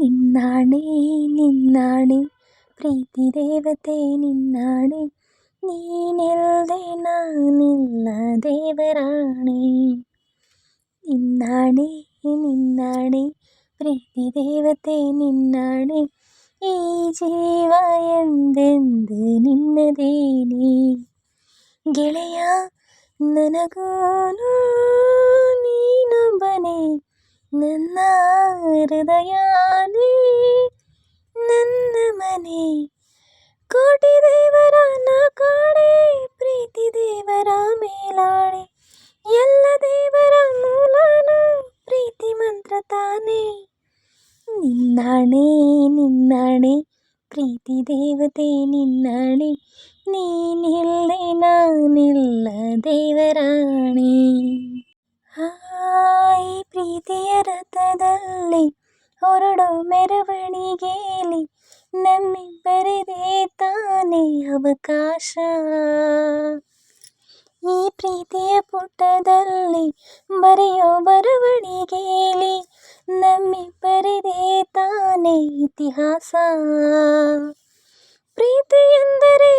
നിന്നാണ് നിന്നാണ് പ്രീതി ദേവത്തെ നീ നീനെൽതെ നിന്ന ദേവരാണേ നിന്നാണേ നിന്നാണേ പ്രീതി ദേവത്തെ നിന്നാണ് ഈ ജീവ എന്തെന്ത് നിന്നതേനേ ಗೆಳೆಯ ನನಗೂನು ನೀನೊಬ್ಬನೇ നിന്ന ഹൃദയാലി ನನ್ನ ಮನೆ ಕೋಟಿ ದೇವರ ಕಾಣೆ ಪ್ರೀತಿ ದೇವರ ಮೇಲಾಣೆ ಎಲ್ಲ ದೇವರ ಮೂಲನ ಪ್ರೀತಿ ಮಂತ್ರ ತಾನೆ ನಿನ್ನಾಣೆ ನಿನ್ನಾಣೆ ಪ್ರೀತಿ ದೇವತೆ ನಿನ್ನಾಣೆ ನೀನಿಲ್ಲೆ ನಾನಿಲ್ಲ ದೇವರಾಣೆ ಆ ಗಾಳಿ ಹೊರಡು ಮೆರವಣಿಗೆಯಲ್ಲಿ ಬರೆದೇ ತಾನೇ ಅವಕಾಶ ಈ ಪ್ರೀತಿಯ ಪುಟದಲ್ಲಿ ಬರೆಯೋ ಬರವಣಿಗೆಯಲ್ಲಿ ಬರೆದೇ ತಾನೇ ಇತಿಹಾಸ ಪ್ರೀತಿಯೆಂದರೆ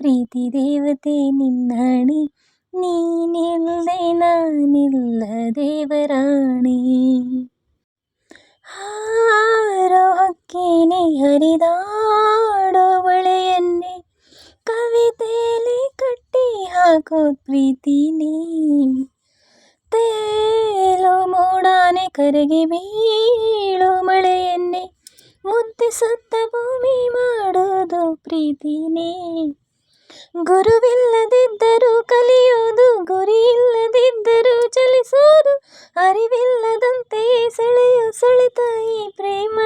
ಪ್ರೀತಿ ದೇವತೆ ನಿನ್ನಾಣಿ ನೀನಿಲ್ಲದೆ ನಾನಿಲ್ಲ ದೇವರಾಣೆ ಹಾರೋಹಕ್ಕೇನೆ ಹರಿದಾಡೋ ಬಳೆಯನ್ನೇ ಕವಿತೆಯಲ್ಲಿ ಕಟ್ಟಿ ಹಾಕೋ ಪ್ರೀತಿನೇ ತೇಲೋ ಮೂಡಾನೆ ಕರಗಿ ಬೀಳು ಮಳೆಯನ್ನೇ ಮುದ್ದೆ ಸತ್ತ ಭೂಮಿ ಮಾಡೋದು ಪ್ರೀತಿನೇ ಗುರುವಿಲ್ಲದಿದ್ದರೂ ಕಲಿಯೋದು ಗುರಿಯಿಲ್ಲದಿದ್ದರೂ ಚಲಿಸೋದು ಅರಿವಿಲ್ಲದಂತೆ ಸೆಳೆಯು ಸೆಳೆತ ಈ ಪ್ರೇಮ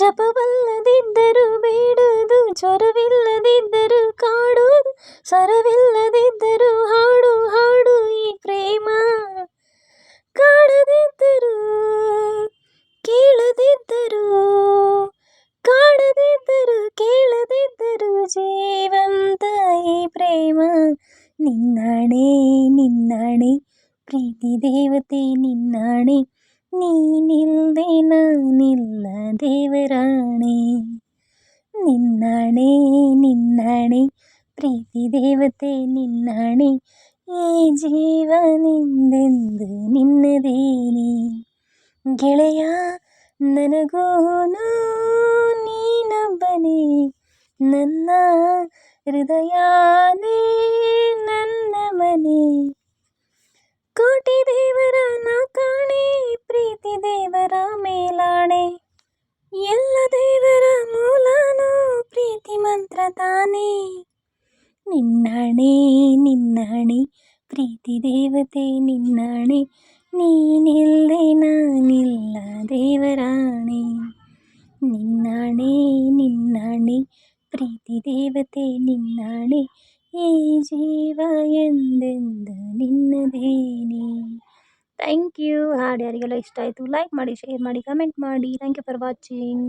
ಜಪವಲ್ಲದಿದ್ದರೂ ಬೇಡುವುದು ಜ್ವರವಿಲ್ಲದಿದ್ದರೂ ಕಾಡೋದು ಸರವಿಲ್ಲದಿದ್ದರೂ ಹಾಡು ಹಾಡು ಈ ಪ್ರೇಮ ಕಾಡದಿದ್ದರೂ ಕೇಳದಿದ್ದರೂ ദേവാ നിന്നാണേ നിന്നാണേ പ്രീതി ദേവത്തെ നിന്നാണേ നീ നിന്നേ നില്ല ദേവരാണേ നിന്നാണേ നിന്നാണേ പ്രീതി ദേവത്തെ നിന്നാണേ ഈ ജീവ ಜೀವನಿಂದೆಂದು നിന്നതേനി ഗളയ നനകോനോ ನೀನೊಬ್ಬನೇ നന്നാ ಹೃದಯಾನೇ ನನ್ನ ಮನೆ ಕೋಟಿ ದೇವರ ನಾ ಕಾಣೆ ಪ್ರೀತಿ ದೇವರ ಮೇಲಾಣೆ ಎಲ್ಲ ದೇವರ ಮೂಲನೋ ಪ್ರೀತಿ ಮಂತ್ರ ತಾನೇ ನಿನ್ನಣೆ ನಿನ್ನಣೆ ಪ್ರೀತಿ ದೇವತೆ ನಿನ್ನಣೆ ನೀನಿಲ್ಲದೆ ನಾನಿಲ್ಲ ದೇವರಾಣೆ ನಿನ್ನಣೆ ನಿನ್ನಣೆ പ്രീതി ദേവತೆ ನಿನ್ನಾಣೆ ಈ ಜೀವ ಎಂದೆಂದು ನಿನ್ನದೇನೆ ಥ್ಯಾಂಕ್ ಯು ಹಾಡು ಯಾರಿಗೆಲ್ಲ ಇಷ್ಟ ಆಯಿತು ಲೈಕ್ ಮಾಡಿ ಶೇರ್ ಮಾಡಿ ಕಮೆಂಟ್ ಮಾಡಿ ಥ್ಯಾಂಕ್ ಯು ಫಾರ್ ವಾಚಿಂಗ್